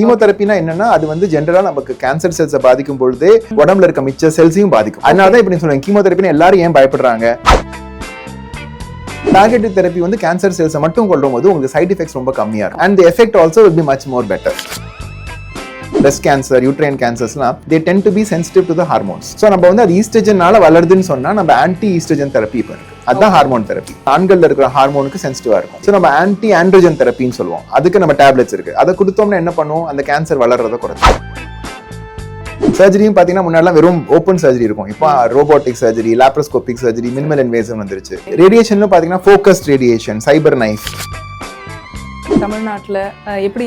கீமோதெரப்பினா என்னன்னா அது வந்து ஜென்ரலா நமக்கு கேன்சர் செல்ஸை பாதிக்கும் பொழுது உடம்புல இருக்க மிச்ச செல்ஸையும் பாதிக்கும். அதனால தான் இப்படி சொல்லுவேன் கீமோதெரப்பினா எல்லாரும் ஏன் பயப்படுறாங்க? டார்கெட்டட் தெரப்பி வந்து கேன்சர் செல்ஸை மட்டும் கொள்ளும் போது உங்களுக்கு சைட் எஃபெக்ட்ஸ் ரொம்ப கம்மியா இருக்கும். And effect also will be much more better breast cancer uterine கேன்சர்ஸ்லாம் they tend to be sensitive to the hormones so நம்ம வந்து அது ஈஸ்ட்ரஜனால வளருதுன்னு சொன்னா நம்ம ஆன்டி ஈஸ்ட்ரஜன் தெரப்பி இப்போ இருக்கு. அதுதான் ஹார்மோன் தெரப்பி ஆண்கள்ல இருக்கிற ஹார்மோனுக்கு சென்சிட்டிவா இருக்கும். ஸோ நம்ம ஆன்டி ஆண்ட்ரோஜன் தெரப்பின்னு சொல்லுவோம். அதுக்கு நம்ம டேப்லெட்ஸ் இருக்கு. அதை கொடுத்தோம்னா என்ன பண்ணுவோம்? அந்த கேன்சர் வளர்றத குறைச்சு சர்ஜரியும் பார்த்தீங்கன்னா முன்னாடிலாம் வெறும் ஓப்பன் சர்ஜரி இருக்கும். இப்போ robotic surgery laparoscopic surgery minimal invasion வந்துருச்சு. ரேடியேஷன்ல பார்த்தீங்கன்னா ஃபோக்கஸ்ட் ரேடியேஷன் சைபர் நைஃப் தமிழ்நாட்டுல எப்படி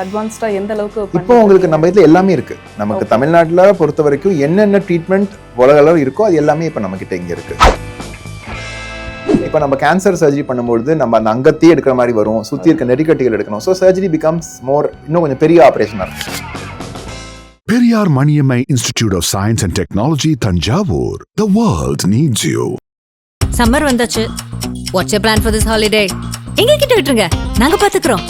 அட்வான்ஸ்டா எந்த அளவுக்கு இப்போ உங்களுக்கு? நம்ம இதுல எல்லாமே இருக்கு. நமக்கு தமிழ்நாட்டுல பொறுத்த வரைக்கும் என்னென்ன ட்ரீட்மெண்ட் உலக அளவு இருக்கோ அது எல்லாமே இப்போ நம்ம கிட்ட இங்க இருக்கு. இப்போ நம்ம கேன்சர் சர்ஜரி பண்ணும்பொழுது நம்ம அந்த அங்கத்தையே எடுக்கிற மாதிரி வரும். சுத்தி இருக்க நெறிக்கட்டிகள் எடுக்கணும். ஸோ சர்ஜரி பிகம்ஸ் மோர் இன்னும் கொஞ்சம் பெரிய ஆப்ரேஷனாக இருக்கும். Periyar Maniammai Institute of Science and Technology, Tanjavur. The world needs you. Summer வந்தாச்சு. What's plan for this holiday எங்க கிட்ட விட்டுருங்க. நாங்க பாத்துக்கிறோம்.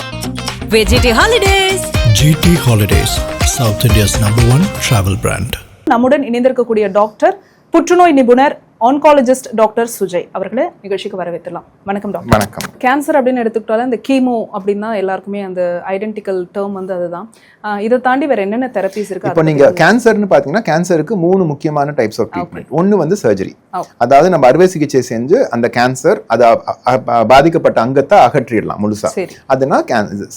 வெஜிடி holidays. GT Holidays, South India's number one travel brand. நம்முடன் இணைந்திருக்கக்கூடிய டாக்டர் புற்றுநோய் நிபுணர் ஆன்காலஜிஸ்ட் டாக்டர் சுஜய் அவர்களை நிகழ்ச்சிக்கு வரவேற்றலாம் வணக்கம் டாக்டர் வணக்கம். கேன்சர் அப்படின்னு எடுத்துக்கிட்டாலும் இந்த கீமோ அப்படின்னா எல்லாருக்குமே அந்த ஐடென்டிக்கல் டேர்ம் வந்து அதுதான். இதை தாண்டி வேற என்னென்ன தெரபிஸ் இருக்கு? இப்போ நீங்க கேன்சர்னு பாத்தீங்கன்னா கேன்சருக்கு மூணு முக்கியமான டைப்ஸ் ஆஃப் ட்ரீட்மெண்ட் ஒன்னு வந்து சர்ஜரி. அதாவது நம்ம அறுவை சிகிச்சை செஞ்சு அந்த கேன்சர் அது பாதிக்கப்பட்ட அங்கத்தை அகற்றிடலாம் முழுசா. அதுனா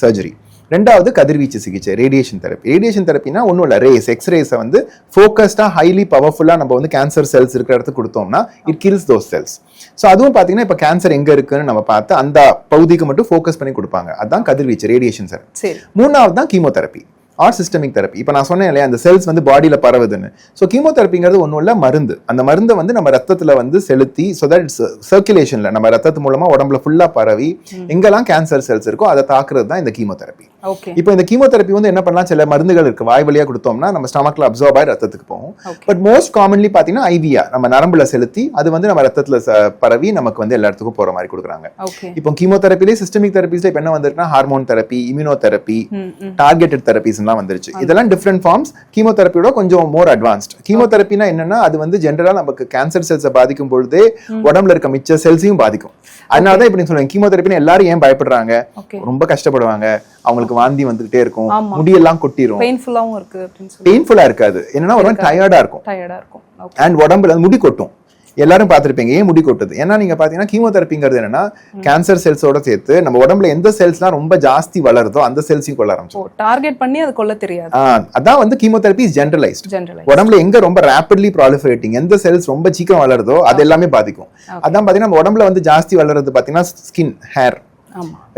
சர்ஜரி ரெண்டாவது கதிர்வீச்சு சிகிச்சை ரேடியேஷன் தெரப்பி ரேடியேஷன் தெரப்பினா ஒன்றும் இல்லை ரேஸ் எக்ஸ்ரேஸை வந்து ஃபோக்கஸ்டாக ஹைலி பவர்ஃபுல்லாக நம்ம வந்து கேன்சர் செல்ஸ் இருக்கிற இடத்துக்கு கொடுத்தோம்னா it kills those cells so அதுவும் பார்த்தீங்கன்னா இப்போ கேன்சர் எங்கே இருக்குன்னு நம்ம பார்த்து அந்த பகுதிக்கு மட்டும் ஃபோக்கஸ் பண்ணி கொடுப்பாங்க. அதான் கதிர்வீச்சு ரேடியேஷன் தெரப்பி மூணாவது தான் கீமோதெரப்பி ஆர் சிஸ்டமிக் தெரப்பி இப்போ நான் சொன்னேன் இல்லையா அந்த செல்ஸ் வந்து பாடியில் பரவுதுன்னு. ஸோ கீமோதெரப்பிங்கிறது ஒன்றும் இல்லை மருந்து. அந்த மருந்தை வந்து நம்ம ரத்தத்தில் வந்து செலுத்தி ஸோ தட் சர்க்குலேஷனில் நம்ம ரத்தத்து மூலமாக உடம்புல ஃபுல்லாக பரவி எங்கெல்லாம் கேன்சர் செல்ஸ் இருக்கோ அதை தாக்குறது தான் இந்த கீமோதெரப்பி இப்போ இந்த கீமோதெரப்பி வந்து என்ன பண்ணலாம் சில மருந்துகள் இருக்கு. வாய் வழியா கொடுத்தோம்னா நம்ம ஸ்டமக்ல அப்சர்வ் ஆகி ரத்தத்துக்கு போகும். பட் மோஸ்ட் காமன்லி பாத்தீங்கன்னா ஐவியா நம்ம நரம்புல செலுத்தி அது வந்து நம்ம ரத்தத்துல பரவி நமக்கு வந்து எல்லா இடத்துக்கும் போற மாதிரி கொடுக்குறாங்க. இப்போ கீமோதெரப்பிலே சிஸ்டமிக் தெரப்பிஸ்ல இப்போ என்ன வந்திருக்குன்னா ஹார்மோன் தெரப்பி இம்யூனோ தெரப்பி ம். ம் தெரப்பிஸ்லாம் வந்துருச்சு. இதெல்லாம் டிஃப்ரெண்ட் ஃபார்ம்ஸ் கீமோதெரப்பியோட கொஞ்சம் மோர் அட்வான்ஸ்ட் கீமோதெரப்பினா என்னன்னா அது வந்து ஜென்ரலா நமக்கு கேன்சர் செல்ஸை பாதிக்கும் பொழுதே உடம்புல இருக்க மிச்ச செல்ஸையும் பாதிக்கும். அதனால தான் இப்படி சொல்லுவேன் கீமோதெரப்பினா எல்லாரும் ஏன் பயப்படுறாங்க? ரொம்ப கஷ்டப்படுவாங்க. அவங்களுக்கு வாந்தி வந்துகிட்டே இருக்கும். முடியெல்லாம் கொட்டிரும். பெயின்ஃபுல்லாவும் இருக்கு பெயின்ஃபுல்லா இருக்காது. என்னன்னா ஒரு டயர்டா இருக்கும். டயர்டா இருக்கும். ஓகே அண்ட் உடம்புல முடி கொட்டும். எல்லாரும் பார்த்திருப்பீங்க. ஏன் முடி கொட்டுது? ஏன்னா நீங்க பாத்தீங்கன்னா கீமோதெரப்பிங்கிறது என்னன்னா கேன்சர் செல்ஸோட சேர்த்து நம்ம உடம்புல எந்த செல்ஸ்லாம் ரொம்ப ஜாஸ்தி வளருதோ அந்த செல்ஸையும் கொள்ள ஆரம்பிச்சோம் டார்கெட் பண்ணி அது கொல்ல தெரியாது. அதான் வந்து கீமோதெரப்பி இஸ் ஜென்ரலைஸ்ட் ஜென்ரலைஸ் உடம்புல எங்க ரொம்ப ரேப்பிட்லி ப்ராலிஃபரேட்டிங் எந்த செல்ஸ் ரொம்ப சீக்கிரம் வளருதோ அது எல்லாமே பாதிக்கும். அதான் பாத்தீங்கன்னா நம்ம உடம்புல வந்து ஜாஸ்தி வளருது பாத்தீங்கன்னா ஸ்கின் ஹேர்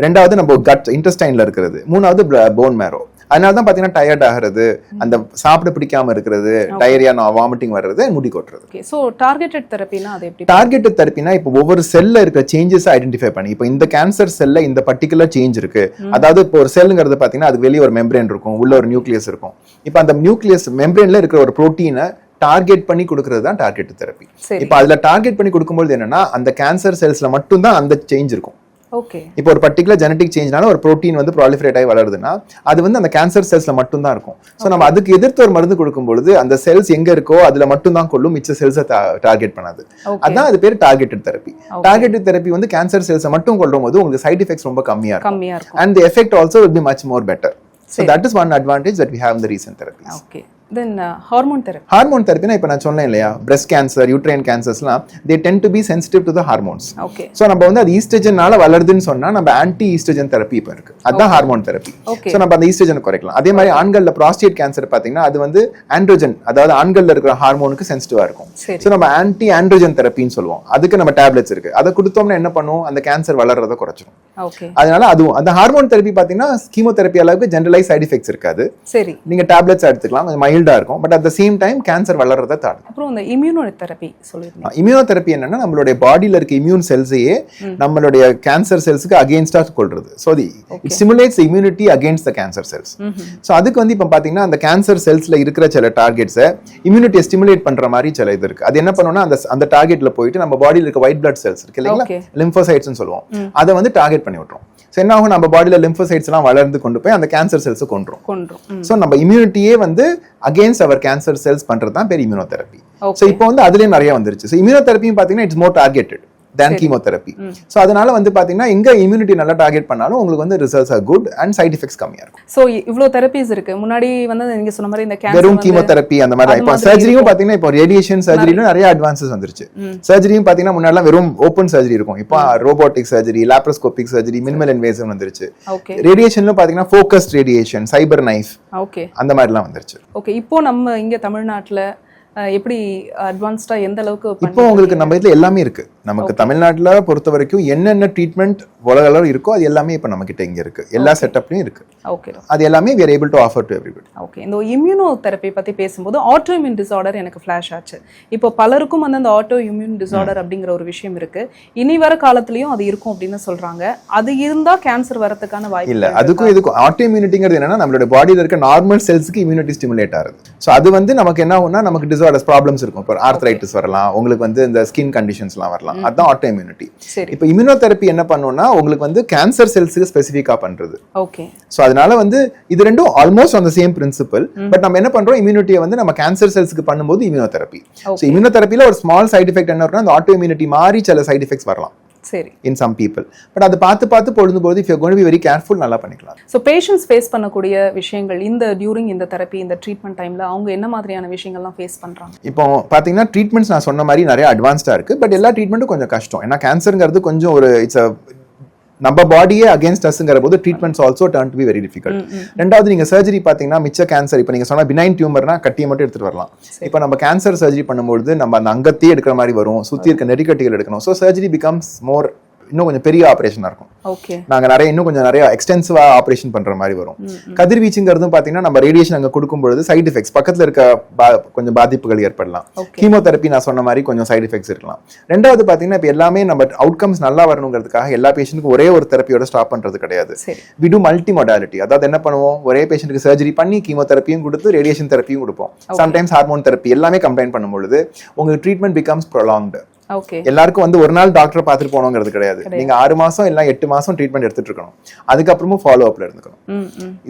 ரெண்டாவது நம்ம கட் இன்டெஸ்டைன்ல இருக்கிறது. மூணாவது போன் மேரோ அதனால தான் பார்த்தீங்கன்னா டயர்ட் ஆகிறது அந்த சாப்பிட பிடிக்காம இருக்கிறது டயரியா வாமிட்டிங் வர்றது முடி கொட்டுறது. சோ டார்கெட்டட் தெரப்பினா அது எப்படி? டார்கெட்டட் தெரப்பினா இப்போ ஒவ்வொரு செல்ல இருக்கிற சேஞ்சஸ் ஐடென்டிஃபை பண்ணி. இப்போ இந்த கேன்சர் செல்ல இந்த பர்டிகுலர் சேஞ்ச் இருக்கு. அதாவது இப்போ ஒரு செல்லுங்கிறது பார்த்தீங்கன்னா அது வெளியே ஒரு மெம்பரேன் இருக்கும் உள்ள ஒரு நியூக்ளியஸ் இருக்கும். இப்போ அந்த நியூக்ளியஸ் மெம்பரேன்ல இருக்கிற ஒரு புரோட்டீனை டார்கெட் பண்ணி கொடுக்கறது தான் டார்கெட் தெரப்பி இப்போ அதுல டார்கெட் பண்ணி கொடுக்கும்போது என்னன்னா அந்த கேன்சர் செல்ஸ்ல மட்டும்தான் அந்த சேஞ்ச் இருக்கும். ஓகே இப்போ ஒரு பர்டிகுலர் ஜெனடிக் சேஞ்ச்னால ஒரு புரோட்டீன் வந்து ப்ராலிஃபரேட் ஆகி வளருதுன்னா அது வந்து அந்த கேன்சர் செல்ஸ்ல மட்டும் தான் இருக்கும். ஸோ நம்ம அதுக்கு எதிர்த்து ஒரு மருந்து கொடுக்கும் பொழுது அந்த செல்ஸ் எங்க இருக்கோ அதுல மட்டும் தான் கொள்ளும் மிச்ச செல்ஸை டார்கெட் பண்ணாது. அதான் அது பேர் டார்கெட்டட் தெரப்பி டார்கெட்டட் தெரப்பி வந்து கேன்சர் செல்ஸை மட்டும் கொள்ளும் போது உங்களுக்கு சைடு எஃபெக்ட்ஸ் ரொம்ப கம்மியா இருக்கும். And the effect also will be much more better so that is one advantage that we have இந்த recent therapy okay then hormone therapy hormone தெரப்பினா இப்போ நான் சொன்னேன் இல்லையா? Breast cancer uterine கேன்சர்ஸ்லாம் they tend to be sensitive to the hormones okay so நம்ம வந்து அது ஈஸ்ட்ரஜனால வளருதுன்னு சொன்னா நம்ம ஆன்டி ஈஸ்ட்ரஜன் தெரப்பி இப்போ இருக்கு. அதுதான் ஹார்மோன் தெரப்பி. ஸோ நம்ம அந்த ஈஸ்ட்ரஜனை குறைக்கலாம். அதே மாதிரி ஆண்கள்ல ப்ராஸ்டேட் கேன்சர் பார்த்தீங்கன்னா அது வந்து ஆண்ட்ரோஜன் அதாவது ஆண்கள்ல இருக்கிற ஹார்மோனுக்கு சென்சிட்டிவா இருக்கும். ஸோ நம்ம ஆன்டி ஆண்ட்ரோஜன் தெரப்பின்னு சொல்லுவோம். அதுக்கு நம்ம டேப்லெட்ஸ் இருக்கு. அதை கொடுத்தோம்னா என்ன பண்ணுவோம்? அந்த கேன்சர் வளர்றதை குறைச்சிரும். ஓகே அதனால அதுவும் அந்த ஹார்மோன் தெரப்பி பார்த்தீங்கன்னா கீமோதெரப்பி அளவுக்கு ஜென்ரலைஸ் சைடு எஃபெக்ட்ஸ் இருக்காது. சரி. நீங்க டேப்லெட்ஸ் எடுத்துக்கலாம். கொஞ்சம் மைல்டா இருக்கும். But at the same time cancer வளர்றதை தாடும் அப்புறம் இந்த இம்யூனோ தெரப்பி இம்யூனோதெரப்பி என்னன்னா நம்மளுடைய பாடியில இருக்க இம்யூன் செல்ஸையே நம்மளுடைய கேன்சர் செல்ஸுக்கு அகேன்ஸ்டா கொள்றது. So it stimulates immunity against the cancer cells so அதுக்கு வந்து இப்போ பாத்தீங்கன்னா அந்த கேன்சர் செல்ஸ்ல இருக்கிற சில டார்கெட்ஸை இம்யூனிட்டியை ஸ்டிமுலேட் பண்ற மாதிரி சில இது இருக்கு. அது என்ன பண்ணுவோம்னா அந்த அந்த டார்கெட்ல போயிட்டு நம்ம பாடியில இருக்க ஒயிட் பிளட் செல்ஸ் இருக்கு இல்லைங்களா. லிம்போசைட்ஸ்னு சொல்லுவோம். அதை வந்து டார்கெட் பண்ணி விட்டுரும். ஸோ ஸோ என்ன ஆகும் நம்ம பாடியில லிம்போசைட்ஸ் எல்லாம் வளர்ந்து கொண்டு போய் அந்த கேன்சர் செல்ஸ் கொண்டுரும். ஸோ நம்ம இம்யூனிட்டியே வந்து அகேன்ஸ்ட் அவர் கேன்சர் செல்ஸ் பண்றது தான் பேர் இம்யூனோதெரப்பி. ஸோ இப்போ வந்து அதுலயும் நிறைய வந்துருச்சு. ஸோ இம்யூனோதெரப்பியும் பாத்தீங்கன்னா it's more targeted than chemotherapy so அதனால வந்து பாத்தீங்கன்னா எங்க இம்யூனிட்டி நல்லா டார்கெட் பண்ணாலும் உங்களுக்கு வந்து results are good and side effects கம்மியா இருக்கும். சோ இவ்ளோ தெரபிஸ் இருக்கு. முன்னாடி வந்து நீங்க சொன்ன மாதிரி இந்த வெறும் கீமோதெரப்பி அந்த மாதிரி இப்போ சர்ஜரியும் இருக்கும். பாத்தீங்கன்னா இப்போ ரேடியேஷன் சர்ஜரியிலும் நிறைய அட்வான்சஸ் வந்துருச்சு. சர்ஜரியும் பாத்தீங்கன்னா முன்னாடிலாம் வெறும் ஓப்பன் சர்ஜரி இருக்கும். இப்போ robotic surgery laparoscopic surgery minimal invasive வந்துருச்சு. ரேடியேஷன்ல பாத்தீங்கன்னா focused radiation cyber knife okay அந்த மாதிரிலாம் வந்துருச்சு. ஓகே இப்போ நம்ம இங்க தமிழ்நாட்டுல எப்படி அட்வான்ஸ்டா எந்த அளவுக்கு இப்போ உங்களுக்கு? நம்ம இதுல எல்லாமே இருக்கு. நமக்கு தமிழ்நாட்டுல பொறுத்த வரைக்கும் என்னென்ன ட்ரீட்மெண்ட் உலக அளவு இருக்கோ அது எல்லாமே இப்போ நம்ம கிட்ட இங்க இருக்கு. எல்லா செட்டப்லயும் இருக்கு. ஓகே அது எல்லாமே are able to offer to everybody. Okay இந்த இம்யூனோ தெரப்பி பத்தி பேசும்போது ஆட்டோ இம்யூன் டிசார்டர் எனக்கு ஃபிளாஷ் ஆச்சு. இப்போ பலருக்கும் வந்து அந்த ஆட்டோ இம்யூன் டிசார்டர் அப்படிங்கிற ஒரு விஷயம் இருக்கு. இனி வர காலத்துலயும் அது இருக்கும் அப்படின்னு சொல்றாங்க. அது இருந்தா கேன்சர் வரதுக்கான வாய்ப்பு இல்ல அதுக்கும் இதுக்கும் ஆட்டோ இம்யூனிட்டிங்கிறது என்னன்னா நம்மளோட பாடியில இருக்க நார்மல் செல்ஸ்க்கு இம்யூனிட்டி ஸ்டிமுலேட் ஆகுது. ஸோ அது வந்து நமக்கு என்ன ஆகும்னா நமக்கு டிசார்டர்ஸ் ப்ராப்ளம்ஸ் இருக்கும். இப்போ ஆர்த்ரைட்டிஸ் வரலாம். உங்களுக்கு வந்து இந்த ஸ்கின் கண்டிஷன்ஸ்லாம் வரலாம். அதுதான் ஆட்டோ இம்யூனிட்டி இப்போ இம்யூனோதெரப்பி என்ன பண்ணும்னா உங்களுக்கு வந்து கேன்சர் செல்ஸுக்கு ஸ்பெசிஃபிக்கா பண்றது. ஓகே. ஸோ அதனால வந்து இது ரெண்டும் almost on the same principle but நம்ம என்ன பண்றோம் இம்யூனிட்டியை வந்து நம்ம கேன்சர் செல்ஸ்க்கு பண்ணும்போது இம்யூனோதெரப்பி ஸோ Okay. இம்யூனோதெரப்பில ஒரு ஸ்மால் சைடு எஃபெக்ட் என்ன இருக்குன்னா அந்த ஆட்டோ இம்யூனிட்டி மாறி சில சைடு எஃபெக்ட்ஸ் வரலாம். சரி. இன் சம் பீப்புள் பட் அதை பார்த்து பார்த்து பொழுதும்போது if you gonna be very careful நல்லா பண்ணிக்கலாம். ஸோ பேஷண்ட்ஸ் ஃபேஸ் பண்ணக்கூடிய விஷயங்கள் இந்த டியூரிங் இந்த தெரப்பி இந்த ட்ரீட்மெண்ட் டைம்ல அவங்க என்ன மாதிரியான விஷயங்கள்லாம் ஃபேஸ் பண்றாங்க? இப்போ பாத்தீங்கன்னா ட்ரீட்மெண்ட்ஸ் நான் சொன்ன மாதிரி நிறைய அட்வான்ஸ்டா இருக்கு. பட் எல்லா ட்ரீட்மெண்ட்டும் கொஞ்சம் கஷ்டம். ஏன்னா கேன்சருங்கிறது கொஞ்சம் ஒரு இட்ஸ் நம்ம பாடியே அகேன்ஸ்ட் அஸ்ங்கிற போது treatments also turn to be very difficult ரெண்டாவது நீங்க சர்ஜரி பாத்தீங்கன்னா மிச்ச கேன்சர் இப்போ நீங்க சொன்ன பினைன் டியூமர்னா கட்டியை மட்டும் எடுத்துட்டு வரலாம். இப்போ நம்ம கேன்சர் சர்ஜரி பண்ணும்போது நம்ம அந்த அங்கத்தையே எடுக்கிற மாதிரி வரும். சுத்தி இருக்க நெறிக்கட்டிகள் எடுக்கணும். ஸோ சர்ஜரி பிகம்ஸ் மோர் இன்னும் கொஞ்சம் பெரிய ஆபரேஷனா இருக்கும். ஓகே நாங்க நிறைய இன்னும் கொஞ்சம் நிறைய எக்ஸ்டென்சிவா ஆபரேஷன் பண்ற மாதிரி வரும். கதிர்வீச்சுங்கிறதும் பாத்தீங்கன்னா நம்ம ரேடியேஷன் அங்க கொடுக்கும் பொழுது சைடு எஃபெக்ட்ஸ் பக்கத்துல இருக்க கொஞ்சம் பாதிப்புகள் ஏற்படலாம். கீமோதெரப்பி நான் சொன்ன மாதிரி கொஞ்சம் சைடு எஃபெக்ட்ஸ் இருக்கலாம். ரெண்டாவது பாத்தீங்கன்னா இப்ப எல்லாமே நம்ம அவுட்கம்ஸ் நல்லா வரணுங்கிறதுக்காக எல்லா பேஷண்ட்டுக்கும் ஒரே ஒரு தெரப்பியோட ஸ்டாப் பண்றது கிடையாது. சரி. வி டூ மல்டி மொடாலிட்டி அதாவது என்ன பண்ணுவோம்? ஒரே பேஷண்ட்டுக்கு சர்ஜரி பண்ணி கீமோதெரப்பியும் கொடுத்து ரேடியேஷன் தெரப்பியும் கொடுப்போம். சம்டைம்ஸ் ஹார்மோன் தெரப்பி எல்லாமே கம்பைன் பண்ணும்பொழுது உங்களுக்கு ட்ரீட்மெண்ட் பிகம்ஸ் ப்ரொலாங்டு எல்லாருக்கும் வந்து ஒரு நாள் டாக்டர் பார்த்துட்டு போகணுங்கிறது கிடையாது. நீங்க ஆறு மாசம் இல்ல எட்டு மாசம் ட்ரீட்மெண்ட் எடுத்துட்டு இருக்கணும். அதுக்கப்புறமும் ஃபாலோ அப்ல இருந்துக்கணும்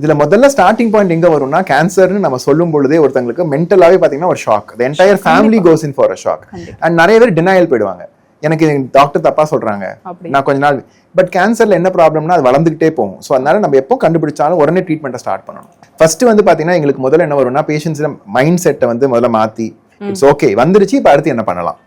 இதுல முதல்ல ஸ்டார்டிங் பாயிண்ட் எங்க வரும்னா கேன்சர்னு நம்ம சொல்லும் பொழுதே ஒருத்தங்களுக்கு மென்டலாவே பாத்தீங்கன்னா ஒரு shock entire family goes in for a shock and நிறைய பேர் டினையல் போயிடுவாங்க. எனக்கு டாக்டர் தப்பா சொல்றாங்க. நான் கொஞ்ச நாள் பட் கேன்சர்ல என்ன ப்ராப்ளம்னா அது வளர்ந்துகிட்டே போகும். ஸோ அதனால நம்ம எப்போ கண்டுபிடிச்சாலும் உடனே ட்ரீட்மெண்ட்டை ஸ்டார்ட் பண்ணணும். ஃபர்ஸ்ட் வந்து பாத்தீங்கன்னா எங்களுக்கு முதல்ல என்ன வரும்னா பேஷண்ட்ஸ் மைண்ட் செட்டை வந்து முதல்ல மாத்தி இட்ஸ் ஓகே வந்துருச்சு இப்போ அடுத்து என்ன பண்ணலாம்?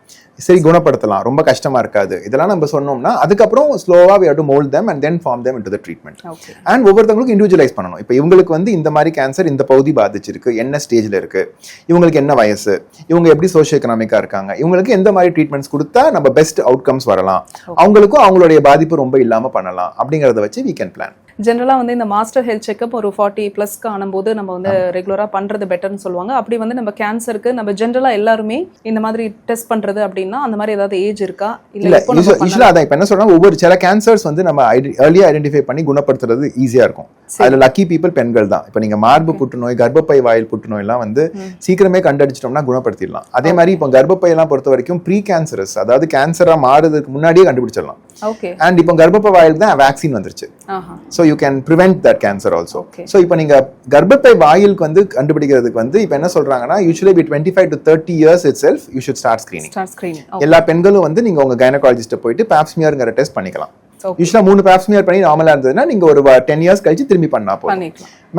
சரி குணப்படுத்தலாம். ரொம்ப கஷ்டமா இருக்காது. இதெல்லாம் நம்ம சொன்னோம்னா அதுக்கப்புறம் ஸ்லோவா we have to mold them and then form them into the treatment. Okay and ஒவ்வொருத்தவங்களுக்கும் இண்டிவிஜுவலைஸ் பண்ணணும். இப்போ இவங்களுக்கு வந்து இந்த மாதிரி கேன்சர் இந்த பகுதி பாதிச்சிருக்கு. என்ன ஸ்டேஜ்ல இருக்கு? இவங்களுக்கு என்ன வயசு? இவங்க எப்படி சோஷியோ எக்கனாமிக்கா இருக்காங்க? இவங்களுக்கு எந்த மாதிரி ட்ரீட்மெண்ட்ஸ் கொடுத்தா நம்ம பெஸ்ட் அவுட்கம்ஸ் வரலாம்? அவங்களுக்கும் அவங்களுடைய பாதிப்பு ரொம்ப இல்லாம பண்ணலாம். அப்படிங்கறத வச்சு we can plan. ஜென்ரலா வந்து இந்த மாஸ்டர் ஹெல்த் செக்அப் ஒரு ஃபார்ட்டி ப்ளஸ்க்கு ஆனும்போது நம்ம வந்து ரெகுலரா பண்றது பெட்டர்னு சொல்லுவாங்க. அப்படி வந்து நம்ம கேன்சருக்கு நம்ம ஜென்ரலா எல்லாருமே இந்த மாதிரி டெஸ்ட் பண்றது அப்படின்னா அந்த மாதிரி ஏதாவது ஏஜ் இருக்கா? இல்ல இல்ல எப்போ நம்ம யூஸ்வலா பண்ணலாம்? அதான் இப்ப என்ன சொல்றோம் ஒவ்வொரு சில கேன்சர்ஸ் வந்து நம்ம ஏர்லியா ஐடென்டிஃபை பண்ணி குணப்படுத்துறது ஈஸியா இருக்கும். அதுல லக்கி பீப்புள் பெண்கள் தான். இப்ப நீங்க மார்பு புற்றுநோய் கர்ப்பப்பை வாயில் புற்றுநோய் எல்லாம் வந்து சீக்கிரமே கண்டுபிடிச்சிட்டோம்னா குணப்படுத்திடலாம். அதே மாதிரி இப்போ கர்ப்பப்பை எல்லாம் பொறுத்த வரைக்கும் ப்ரீ கேன்சரஸ் அதாவது கேன்சரா மாறுறதுக்கு முன்னாடியே கண்டுபிடிச்சிடலாம். ஓகே அண்ட் இப்போ கர்ப்பப்பை வாயிலுக்கு தான் வேக்சின் வந்துருச்சு. ஆஹா. So you can prevent that cancer also. So இப்போ நீங்க கர்ப்பப்பை வாயிலுக்கு வந்து கண்டுபிடிக்கிறதுக்கு வந்து இப்போ என்ன சொல்றாங்கன்னா usually be twenty five to thirty years itself you should start screening எல்லா பெண்களும் வந்து நீங்க உங்க கைனகாலஜிஸ்ட போயிட்டு பாப்ஸ்மியர்ங்கிற டெஸ்ட் பண்ணிக்கலாம். யூஸ்வலா மூணு பாப்ஸ்மியர் பண்ணி நார்மலா இருந்ததுன்னா நீங்க ஒரு டென் இயர்ஸ் கழிச்சு திரும்பி பண்ணா போதும்.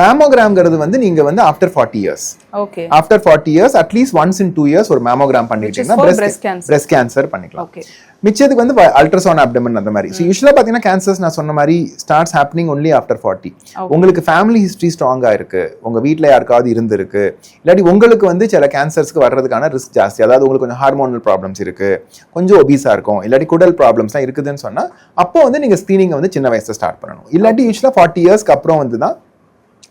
மேமோகிராம்ங்கிறது வந்து நீங்க வந்து after forty years okay after forty years at least once in two years ஒரு மேமோகிராம் பண்ணிட்டீங்கன்னா. பிரஸ்ட் கேன்சர் பண்ணிக்கலாம். மிச்சத்துக்கு வந்து அல்ட்ராசவுண்ட் அப்டமன் அந்த மாதிரி. ஸோ யூஸ்வலாக பார்த்தீங்கன்னா கேன்சர்ஸ் நான் சொன்ன மாதிரி starts happening only after forty உங்களுக்கு ஃபேமிலி ஹிஸ்ட்ரி ஸ்ட்ராங்காக இருக்கு. உங்க வீட்டில் யாருக்காவது இருந்திருக்கு. இல்லாட்டி உங்களுக்கு வந்து சில கேன்சர்ஸ்க்கு வர்றதுக்கான ரிஸ்க் ஜாஸ்தி. அதாவது உங்களுக்கு கொஞ்சம் ஹார்மோனல் ப்ராப்ளம்ஸ் இருக்கு. கொஞ்சம் ஒபீஸாக இருக்கும். இல்லாட்டி குடல் ப்ராப்ளம்ஸ்லாம் இருக்குதுன்னு சொன்னா அப்போ வந்து நீங்க ஸ்க்ரீனிங்கை வந்து சின்ன வயசுல ஸ்டார்ட் பண்ணணும். இல்லாட்டி யூஸ்வலாக ஃபார்ட்டி இயர்ஸ்க்கு அப்புறம் வந்து தான்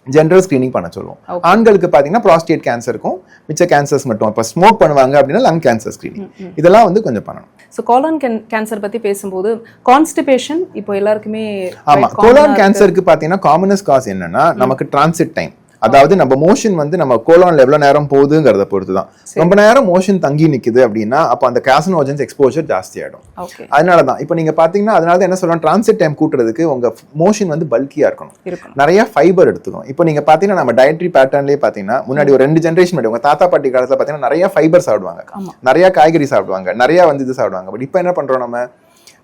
ஜென்ரல் ஸ்கிரீனிங் பண்ண சொல்லுவோம். ஆண்களுக்கு பார்த்தீங்கன்னா ப்ராஸ்டேட் கேன்சருக்கும் மிச்ச கேன்சர்ஸ் மட்டும். இப்போ ஸ்மோக் பண்ணுவாங்க அப்படின்னா லங் கேன்சர் ஸ்கிரீனிங் இதெல்லாம் வந்து கொஞ்சம் பண்ணணும். ஸோ காலன் கேன்சர் பத்தி பேசும்போது கான்ஸ்டிபேஷன் இப்போ எல்லாருக்குமே ஆமா. quite common-ஆ கோலான். கேன்சருக்கு பாத்தீங்கன்னா காமனஸ் காஸ் என்னன்னா நமக்கு டிரான்சிட் டைம் அதாவது நம்ம மோஷன் வந்து நம்ம கோலான்ல எவ்வளவு நேரம் போகுதுங்கிறத பொறுத்து தான் ரொம்ப நேரம் மோஷன் தங்கி நிக்குது அப்படின்னா அப்போ அந்த கேசனோஜன்ஸ் எக்ஸ்போஜர் ஜாஸ்தி ஆயிடும் அதனால தான் இப்போ நீங்க பாத்தீங்கன்னா அதனால தான் என்ன சொல்றோம் டிரான்சிட் டைம் கூட்டுறதுக்கு உங்க மோஷன் வந்து பல்கியா இருக்கணும். நிறைய ஃபைபர் எடுத்துக்கணும். இப்போ நீங்க பாத்தீங்கன்னா நம்ம டயட்ரி பேட்டர்ன்லயே பாத்தீங்கன்னா முன்னாடி ஒரு ரெண்டு ஜென்ரேஷன் முன்னாடி உங்க தாத்தா பாட்டி காலத்துல பாத்தீங்கன்னா நிறைய ஃபைபர் சாப்பிடுவாங்க. நிறைய காய்கறி சாப்பிடுவாங்க. நிறைய வந்து இது சாப்பிடுவாங்க. பட் இப்போ என்ன பண்றோம் நம்ம?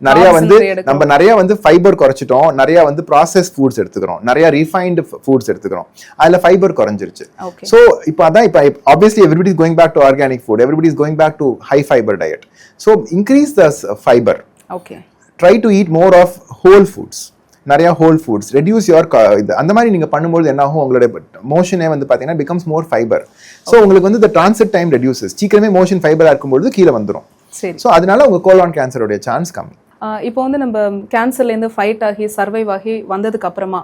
நிறைய வந்து. நம்ம நிறைய வந்து ஃபைபர் குறைச்சிட்டோம். நிறைய வந்து ப்ராசஸ் ஃபுட்ஸ் எடுத்துக்கிறோம். நிறைய ரிஃபைன்டு ஃபுட்ஸ் எடுத்துக்கிறோம். அதுல ஃபைபர் குறைஞ்சிருச்சு. ஸோ இப்போ அதான் இப்போ obviously everybody is going back to organic food everybody is going back to high fibre diet so increase the fibre okay try to eat more of whole foods நிறைய whole foods reduce your இது அந்த மாதிரி நீங்க பண்ணும்போது என்ன ஆகும்? உங்களோட மோஷனே வந்து பாத்தீங்கன்னா பிகம்ஸ் மோர் ஃபைபர் ஸோ உங்களுக்கு வந்து இந்த டிரான்சிட் டைம் ரெடியூசஸ் சீக்கிரமே மோஷன் ஃபைபரா இருக்கும்போது கீழே வந்துரும். சரி. ஸோ அதனால உங்க கோலான் கேன்சருடைய சான்ஸ் கம்மி. இப்போ வந்து நம்ம கேன்சர்லேருந்து ஃபைட் ஆகி சர்வைவ் ஆகி வந்ததுக்கு அப்புறமா